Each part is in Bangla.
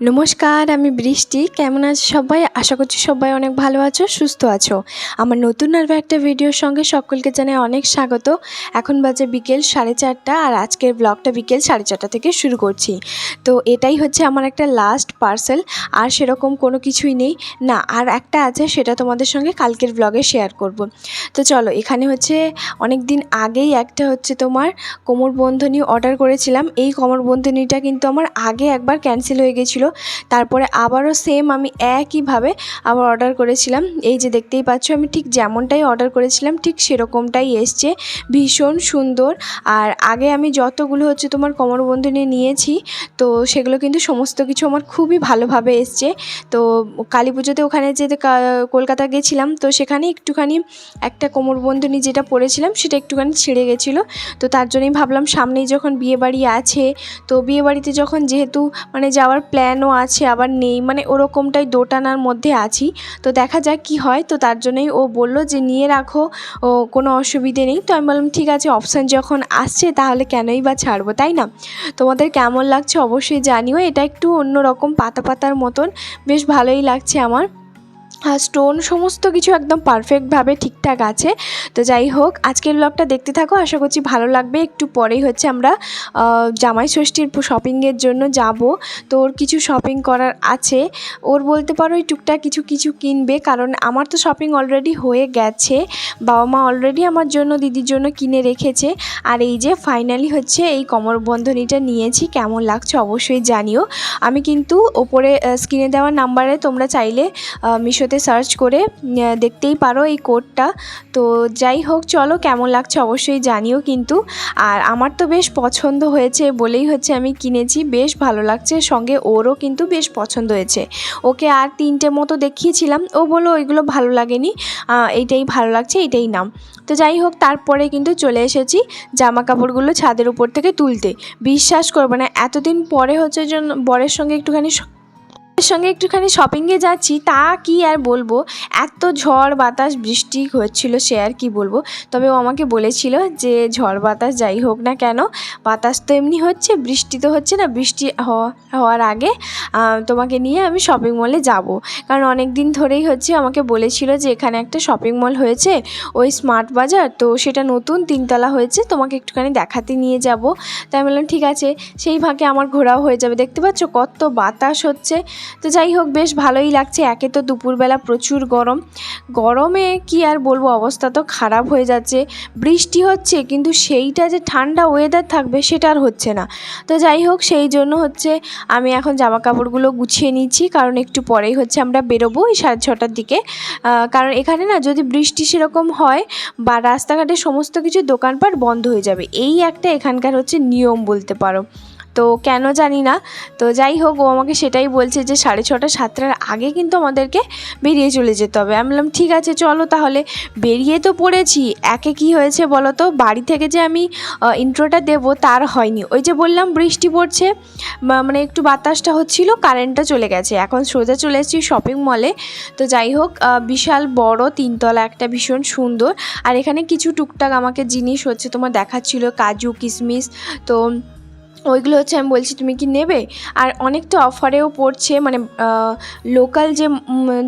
নমস্কার, আমি বৃষ্টি। কেমন আছো সবাই? আশা করছি সবাই অনেক ভালো আছো, সুস্থ আছো। আমার নতুন আরও একটা ভিডিওর সঙ্গে সকলকে জানাই অনেক স্বাগত। এখন বাজে বিকেল সাড়ে চারটা আর আজকের ব্লগটা বিকেল সাড়ে চারটা থেকে শুরু করছি। তো এটাই হচ্ছে আমার একটা লাস্ট পার্সেল আর সেরকম কোনো কিছুই নেই। না, আর একটা আছে, সেটা তোমাদের সঙ্গে কালকের ব্লগে শেয়ার করব। তো চলো, এখানে হচ্ছে অনেক দিন আগেই একটা হচ্ছে তোমার কোমর বন্ধনী অর্ডার করেছিলাম। এই কোমর বন্ধনীটা কিন্তু আমার আগে একবার ক্যান্সেল হয়ে গেছিল। তারপরে আবারও সেম আমি একইভাবে আবার অর্ডার করেছিলাম। এই যে দেখতেই পাচ্ছ, আমি ঠিক যেমনটাই অর্ডার করেছিলাম, ঠিক সেরকমটাই এসছে। ভীষণ সুন্দর। আর আগে আমি যতগুলো হচ্ছে তোমার কোমরবন্ধনী নিয়েছি, তো সেগুলো কিন্তু সমস্ত কিছু আমার খুবই ভালোভাবে এসছে। তো কালী পুজোতে ওখানে যে কলকাতা গেছিলাম, তো সেখানে একটুখানি একটা কোমরবন্ধনী যেটা পরেছিলাম সেটা একটুখানি ছিঁড়ে গেছিল। তো তার জন্যই ভাবলাম সামনেই যখন বিয়েবাড়ি আছে, তো বিয়েবাড়িতে যখন যেহেতু মানে যাওয়ার প্ল্যানও আছে, আবার নেই? মানে ওরকমটাই দোটানার মধ্যে আছি। তো দেখা যাক কি হয়। তো তার জন্যই ও বলল যে, নিয়ে রাখো, ও কোনো অসুবিধে নেই। তো আমি বললাম, ঠিক আছে অপশান যখন আসছে, তাহলে কেনই বা ছাড়বো, তাই না? তোমাদের কেমন লাগছে অবশ্যই জানিও। এটা একটু অন্যরকম পাতা পাতার মতন। বেশ ভালোই লাগছে আমার। আর স্টোন সমস্ত কিছু একদম পারফেক্টভাবে ঠিকঠাক আছে। তো যাই হোক আজকের ব্লগটা দেখতে থাকো আশা করছি ভালো লাগবে। একটু পরেই হচ্ছে আমরা জামাই ষষ্ঠীর শপিংয়ের জন্য যাব। তো ওর কিছু শপিং করার আছে। ওর বলতে পারো ওই টুকটাক কিছু কিছু কিনবে। কারণ আমার তো শপিং অলরেডি হয়ে গেছে। বাবা মা অলরেডি আমার জন্য দিদির জন্য কিনে রেখেছে। আর এই যে ফাইনালি হচ্ছে এই কোমরবন্ধনীটা নিয়েছি। কেমন লাগছে অবশ্যই জানিও। আমি কিন্তু ওপরে স্ক্রিনে দেওয়া নাম্বারে তোমরা চাইলে আহ, মিশোতে সার্চ করে দেখতেই পারো এই কোডটা তো যাই হোক, চলো কেমন লাগছে অবশ্যই জানিও কিন্তু। আর আমার তো বেশ পছন্দ হয়েছে বলেই হচ্ছে আমি কিনেছি, বেশ ভালো লাগছে। সঙ্গে ওরও কিন্তু বেশ পছন্দ হয়েছে। ওকে আর তিনটে মতো দেখিয়েছিলাম, ও বলল ওইগুলো ভালো লাগেনি এইটাই ভালো লাগছে, এইটাই নাম। তো যাই হোক, তারপরে কিন্তু চলে এসেছি জামা কাপড়গুলো ছাদের উপর থেকে তুলতে। বিশ্বাস করবে না, এতদিন পরে হচ্ছে বরের সঙ্গে একটুখানি সঙ্গে একটুখানি শপিংয়ে যাচ্ছি, তা কি আর বলব? এত ঝড় বাতাস, বৃষ্টি হচ্ছিল, সে আর কি বলব? তবে ও আমাকে বলেছিল যে ঝড় বাতাস যাই হোক না কেন, বাতাস তো এমনি হচ্ছে, বৃষ্টি তো হচ্ছে না, বৃষ্টি হওয়া হওয়ার আগে তোমাকে নিয়ে আমি শপিং মলে যাব। কারণ অনেক দিন ধরেই হচ্ছে আমাকে বলেছিল যে এখানে একটা শপিং মল হয়েছে, ওই স্মার্ট বাজার, তো সেটা নতুন, তিনতলা হয়েছে, তোমাকে একটুখানি দেখাতে নিয়ে যাব। তাই বললাম, ঠিক আছে। সেই ফাঁকে আমার ঘোরাও হয়ে যাবে। দেখতে পাচ্ছ কত বাতাস হচ্ছে। তো যাই হোক, বেশ ভালোই লাগছে। একে তো দুপুরবেলা প্রচুর গরম। গরমে কি আর বলব, অবস্থা তো খারাপ হয়ে যাচ্ছে। বৃষ্টি হচ্ছে, কিন্তু সেইটা যে ঠান্ডা ওয়েদার থাকবে, সেটা আর হচ্ছে না। তো যাই হোক, সেই জন্য হচ্ছে আমি এখন জামা কাপড়গুলো গুছিয়ে নিচ্ছি। কারণ একটু পরেই হচ্ছে আমরা বেরোবো এই সাড়ে ছটার দিকে। কারণ এখানে না, যদি বৃষ্টি সেরকম হয় বা রাস্তাঘাটে সমস্ত কিছু দোকানপাট বন্ধ হয়ে যাবে। এই একটা এখানকার হচ্ছে নিয়ম বলতে পারো। তো কেন জানি না। তো যাই হোক, ও আমাকে সেটাই বলছে যে সাড়ে ছটা, সাতটার আগে কিন্তু আমাদেরকে বেরিয়ে চলে যেতে হবে। আমি বললাম, ঠিক আছে, চলো তাহলে। বেরিয়ে তো পড়েছি। একে কি হয়েছে বলো তো? বাড়ি থেকে যে আমি ইন্ট্রোটা দেব তার হয়নি। ওই যে বললাম, বৃষ্টি পড়ছে মানে একটু বাতাসটা হচ্ছিল কারেন্টটা চলে গেছে। এখন সোজা চলে এসেছি শপিং মলে তো যাই হোক বিশাল বড় তিনতলা একটা ভীষণ সুন্দর। আর এখানে কিছু টুকটাক আমাকে জিনিস হচ্ছে তোমার দেখাচ্ছিল, কাজু, কিশমিশ। তো ওইগুলো হচ্ছে আমি বলছি, তুমি কি নেবে? আর অনেকটা অফারেও পড়ছে মানে লোকাল যে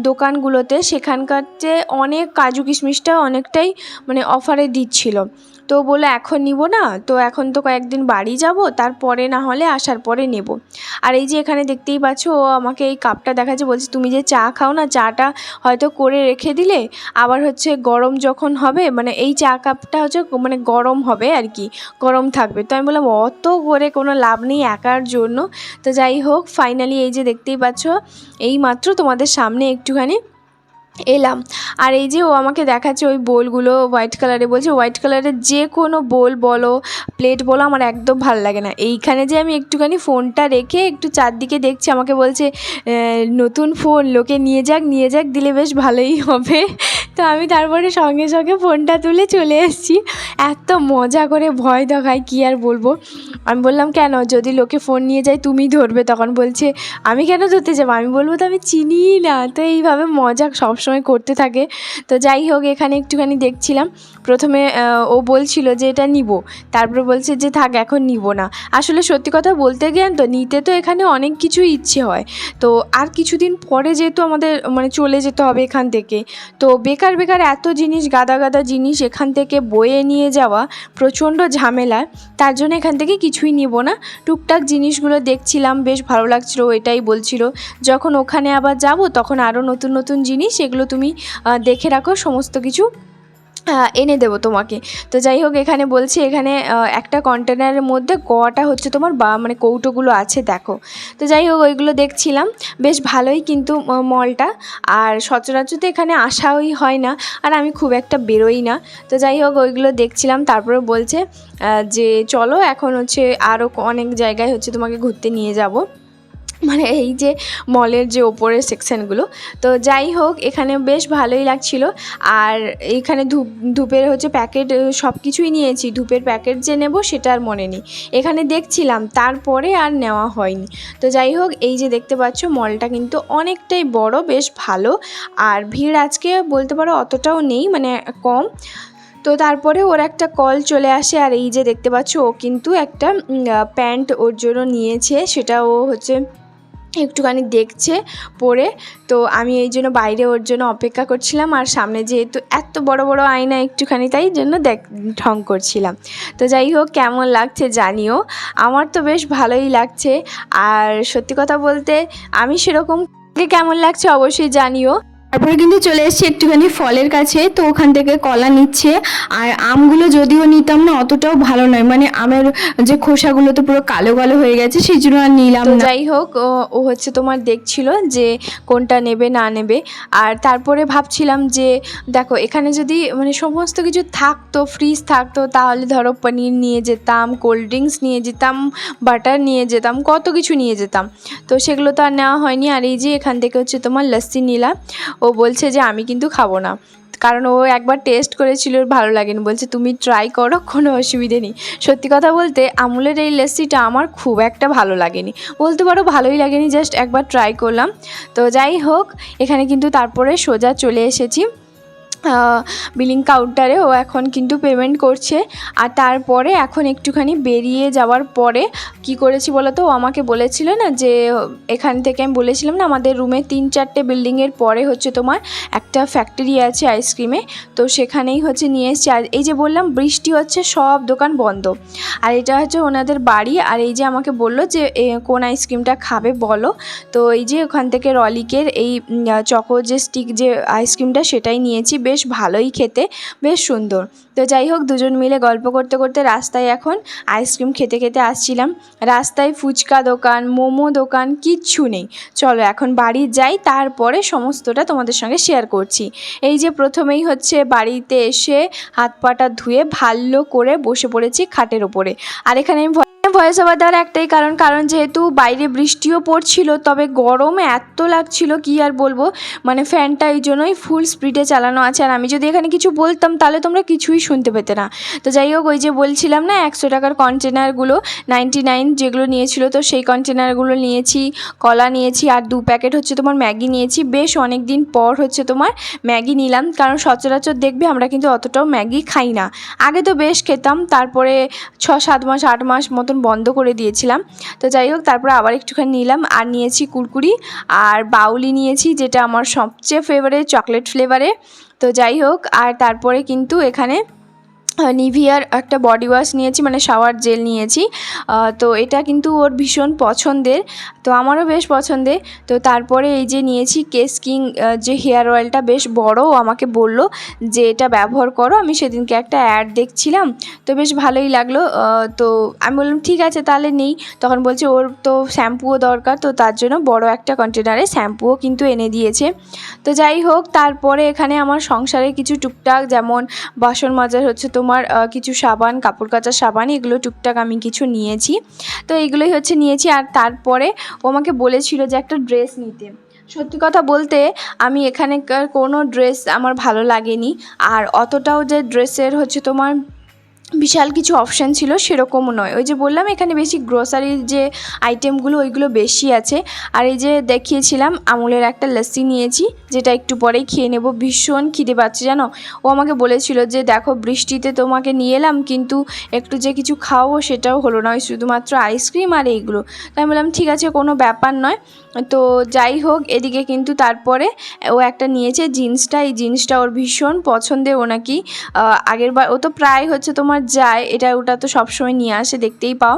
দোকানগুলোতে সেখানকার যে অনেক কাজু কিশমিশটা অনেকটাই মানে অফারে দিচ্ছিল। তো বলে, এখন নিব না, তো এখন তো কয়েকদিন বাড়ি যাব, তারপরে না হলে আসার পরে নেব। আর এই যে এখানে দেখতেই পাচ্ছ, ও আমাকে এই কাপটা দেখাচ্ছে, বলছে, তুমি যে চা খাও না, চাটা হয়তো করে রেখে দিলে, আবার হচ্ছে গরম যখন হবে মানে এই চা কাপটা হচ্ছে মানে গরম হবে আর কি, গরম থাকবে। তো আমি বললাম, অত করে কোনো লাভ নেই একার জন্য। তো যাই হোক ফাইনালি এই যে দেখতেই পাচ্ছ, এই মাত্র তোমাদের সামনে একটুখানি এলাম। আর এই যে ও আমাকে দেখাচ্ছে ওই বোলগুলো হোয়াইট কালারে বলছে হোয়াইট কালারের যে কোনো বোল বলো প্লেট বলো, আমার একদম ভালো লাগে না। এইখানে যে আমি একটুখানি ফোনটা রেখে একটু চারদিকে দেখছি, আমাকে বলছে নতুন ফোন লোকে নিয়ে যাক নিয়ে যাক, দিলে বেশ ভালোই হবে। তো আমি তারপরে সঙ্গে সঙ্গে ফোনটা তুলে চলে এসেছি। এত মজা করে, ভয় দেখায়, কী আর বলব? আমি বললাম, কেন? যদি লোকে ফোন নিয়ে যায়, তুমি ধরবে? তখন বলছে, আমি কেন ধরতে যাব? আমি বলব তো আমি চিনি না। তো এইভাবে মজা সব সবসময় করতে থাকে। তো যাই হোক, এখানে একটুখানি দেখছিলাম। প্রথমে ও বলছিল যে এটা নিব। তারপরে বলছে যে থাক, এখন নিব না। আসলে সত্যি কথা বলতে গেলেন তো, নিতে তো এখানে অনেক কিছু ইচ্ছে হয়। তো আর কিছুদিন পরে যেহেতু আমাদের মানে চলে যেতে হবে এখান থেকে, তো বেকার বেকার এত জিনিস, গাদা গাদা জিনিস এখান থেকে বয়ে নিয়ে যাওয়া প্রচণ্ড ঝামেলা। তার জন্য এখান থেকে কিছুই নিব না। টুকটাক জিনিসগুলো দেখছিলাম, বেশ ভালো লাগছিল এটাই বলছিল। যখন ওখানে আবার যাব, তখন আরও নতুন নতুন জিনিস এগুলো তুমি দেখে রাখো, সমস্ত কিছু এনে দেবো তোমাকে। তো যাই হোক, এখানে বলছি, এখানে একটা কন্টেনারের মধ্যে কটা হচ্ছে তোমার বা মানে কৌটোগুলো আছে, দেখো। তো যাই হোক, ওইগুলো দেখছিলাম। বেশ ভালোই কিন্তু মলটা। আর সচরাচর তো এখানে আসাই হয় না, আর আমি খুব একটা বেরোই না। তো যাই হোক, ওইগুলো দেখছিলাম। তারপরে বলছে যে চলো, এখন হচ্ছে আরও অনেক জায়গায় হচ্ছে তোমাকে ঘুরতে নিয়ে যাব। মানে এই যে মলের যে ওপরের সেকশনগুলো। তো যাই হোক, এখানে বেশ ভালোই লাগছিল। আর এইখানে ধূপ, ধূপের হচ্ছে প্যাকেট সব কিছুই নিয়েছি। ধূপের প্যাকেট যে নেব সেটা আর মনে নেই। এখানে দেখছিলাম, তারপরে আর নেওয়া হয়নি। তো যাই হোক, এই যে দেখতে পাচ্ছ, মলটা কিন্তু অনেকটাই বড়, বেশ ভালো। আর ভিড় আজকে বলতে পারো অতটাও নেই মানে কম। তো তারপরে ওর একটা কল চলে আসে, আর এই যে দেখতে পাচ্ছ, ও কিন্তু একটা প্যান্ট ওর জন্য নিয়েছে। সেটা ও হচ্ছে একটুখানি দেখছে পরে তো আমি এই জন্য বাইরে ওর জন্য অপেক্ষা করছিলাম আর সামনে যেহেতু এত বড় বড় আয়না একটুখানি, তাই জন্য দেখ, ঢং করছিলাম। তো যাই হোক, কেমন লাগছে জানিও। আমার তো বেশ ভালোই লাগছে। আর সত্যি কথা বলতে আমি সেরকম কেমন লাগছে অবশ্যই জানিও। তারপরে কিন্তু চলে এসেছি একটুখানি ফলের কাছে তো ওখান থেকে কলা নিচ্ছে। আর আমগুলো যদিও নিতাম না অতটাও ভালো নয়। মানে আমের যে খোসাগুলো তো পুরো কালো কালো হয়ে গেছে সেই জন্য আর নিলাম না। যাই হোক ও- ও হচ্ছে তোমার দেখছিল যে কোনটা নেবে না নেবে। আর তারপরে ভাবছিলাম যে দেখো এখানে যদি মানে সমস্ত কিছু থাকতো ফ্রিজ থাকতো তাহলে ধরো পনির নিয়ে যেতাম কোল্ড ড্রিঙ্কস নিয়ে যেতাম বাটার নিয়ে যেতাম কত কিছু নিয়ে যেতাম। তো সেগুলো তো আর নেওয়া হয়নি। আর এই যে এখান থেকে হচ্ছে তোমার লস্যি নিলাম। ও বলছে যে আমি কিন্তু খাব না। কারণ ও একবার টেস্ট করেছিল, ভালো লাগেনি। বলছে, তুমি ট্রাই করো, কোনো অসুবিধে নেই। সত্যি কথা বলতে, আমুলের এই লেসিটা আমার খুব একটা ভালো লাগেনি। বলতে পারো, ভালোই লাগেনি জাস্ট একবার ট্রাই করলাম। তো যাই হোক, এখানে কিন্তু তারপরে সোজা চলে এসেছি। বিলিং কাউন্টারে ও এখন কিন্তু পেমেন্ট করছে। আর তারপরে এখন একটুখানি বেরিয়ে যাওয়ার পরে কি করেছি বলো তো ও আমাকে বলেছিল না যে, এখান থেকে আমি বলেছিলাম না, আমাদের রুমে তিন চারটে বিল্ডিংয়ের পরে হচ্ছে তোমার একটা ফ্যাক্টরি আছে আইসক্রিমে তো সেখানেই হচ্ছে নিয়ে এসেছি। আর এই যে বললাম, বৃষ্টি হচ্ছে, সব দোকান বন্ধ। আর এটা হচ্ছে ওনাদের বাড়ি। আর এই যে আমাকে বলল যে কোন আইসক্রিমটা খাবে বলো। তো এই যে ওখান থেকে রলিকের এই চকো যে স্টিক যে আইসক্রিমটা সেটাই নিয়েছি। বেশ ভালোই খেতে, বেশ সুন্দর। তো যাই হোক, দুজন মিলে গল্প করতে করতে রাস্তায় এখন আইসক্রিম খেতে খেতে আসছিলাম। রাস্তায় ফুচকা দোকান, মোমো দোকান, কিচ্ছু নেই। চলো এখন বাড়ি যাই, তারপরে সমস্তটা তোমাদের সঙ্গে শেয়ার করছি। এই যে প্রথমেই হচ্ছে বাড়িতে এসে হাত পাটা ধুয়ে ভালো করে বসে পড়েছি খাটের ওপরে। আর এখানে আমি ভয়েস ওভার দেওয়ার একটাই কারণ কারণ যেহেতু বাইরে বৃষ্টিও পড়ছিল, তবে গরমে এত লাগছিল, কি আর বলব? মানে ফ্যানটা এই জন্যই ফুল স্পিডে চালানো আছে। আর আমি যদি এখানে কিছু বলতাম, তাহলে তোমরা কিছুই শুনতে পেতে না। তো যাই হোক, ওই যে বলছিলাম না, একশো টাকার কন্টেনারগুলো নাইনটি নাইন যেগুলো নিয়েছিল, তো সেই কন্টেনারগুলো নিয়েছি, কলা নিয়েছি, আর দু প্যাকেট হচ্ছে তোমার ম্যাগি নিয়েছি। বেশ অনেক দিন পর হচ্ছে তোমার ম্যাগি নিলাম, কারণ সচরাচর দেখবে আমরা কিন্তু অতটাও ম্যাগি খাই না। আগে তো বেশ খেতাম, তারপরে ছ সাত মাস, আট মাস মতন বন্ধ করে দিয়েছিলাম। তো যাই হোক, তারপরে আবার একটুখানি নিলাম। আর নিয়েছি কুরকুরি আর বাউলি নিয়েছি, যেটা আমার সবচেয়ে ফেভারিট চকলেট ফ্লেভারে তো যাই হোক, আর তারপরে কিন্তু এখানে নিভিয়ার একটা বডি ওয়াশ নিয়েছি মানে শাওয়ার জেল নিয়েছি। তো এটা কিন্তু ওর ভীষণ পছন্দের, তো আমারও বেশ পছন্দের। তো তারপরে এই যে নিয়েছি কেস কিং যে হেয়ার অয়েলটা বেশ বড় আমাকে বলল যে এটা ব্যবহার করো। আমি সেদিনকে একটা অ্যাড দেখছিলাম, তো বেশ ভালোই লাগল। তো আমি বললাম, ঠিক আছে, তাহলে নেই। তখন বলছে, ওর তো শ্যাম্পুও দরকার, তো তার জন্য বড় একটা কন্টেনারে শ্যাম্পুও কিন্তু এনে দিয়েছে। তো যাই হোক, তারপরে এখানে আমার সংসারে কিছু টুকটাক যেমন বাসন মাজার হচ্ছে তোমার কিছু সাবান, কাপড় কাচার সাবান, এগুলো টুকটাক আমি কিছু নিয়েছি। তো এগুলোই হচ্ছে নিয়েছি, আর তারপরে ও আমাকে বলেছিল যে একটা ড্রেস নিতে। সত্যি কথা বলতে, আমি এখানে কোনো ড্রেস আমার ভালো লাগেনি। আর অতটাও যে ড্রেসের হচ্ছে তোমার বিশাল কিছু অপশান ছিল, সেরকমও নয়। ওই যে বললাম, এখানে বেশি গ্রোসারির যে আইটেমগুলো ওইগুলো বেশি আছে। আর এই যে দেখিয়েছিলাম, আমুলের একটা লস্যি নিয়েছি, যেটা একটু পরেই খেয়ে নেব। ভীষণ খিদে পাচ্ছে, জানো? ও আমাকে বলেছিল যে, দেখো, বৃষ্টিতে তোমাকে নিয়ে এলাম, কিন্তু একটু যে কিছু খাওয়াবো, সেটাও হলো না। ওই শুধুমাত্র আইসক্রিম আর এইগুলো। তাই বললাম, ঠিক আছে, কোনো ব্যাপার নয়। তো যাই হোক, এদিকে কিন্তু তারপরে ও একটা নিয়েছে জিন্সটা, এই জিন্সটা ওর ভীষণ পছন্দের ও নাকি। আগের বার, ও তো প্রায় হচ্ছে তোমার যায়, এটা ওটা তো সবসময় নিয়ে আসে, দেখতেই পাও।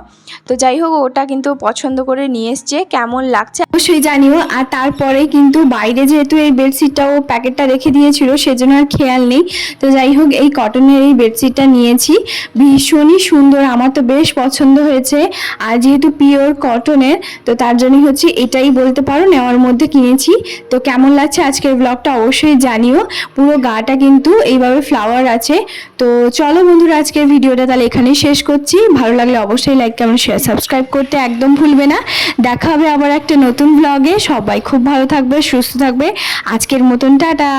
তো যাই হোক, ওটা কিন্তু পছন্দ করে নিয়ে এসছে, কেমন লাগছে অবশ্যই জানিও। আর তারপরে কিন্তু বাইরে যেহেতু এই বেডশিটটা ও প্যাকেটটা রেখে দিয়েছিল, সেজন্য আর খেয়াল নেই। তো যাই হোক, এই কটনের এই বেডশিটটা নিয়েছি, ভীষণই সুন্দর, আমার তো বেশ পছন্দ হয়েছে। আর যেহেতু পিওর কটনের, তো তার জন্যই হচ্ছে এটাই বলতে পারো, নেওয়ার মধ্যে কিনেছি। তো কেমন লাগছে আজকের ব্লগটা অবশ্যই জানিও। পুরো গাটা কিন্তু এইভাবে ফ্লাওয়ার আছে। তো চলো বন্ধুরা, আজকের ভিডিওটা তাহলে এখানেই শেষ করছি। ভালো লাগলে অবশ্যই লাইক কেমন শেয়ার সাবস্ক্রাইব করতে একদম ভুলবে না। দেখা হবে আবার একটা নতুন ব্লগে সবাই খুব ভালো থাকবে, সুস্থ থাকবে। আজকের মতন টাটা।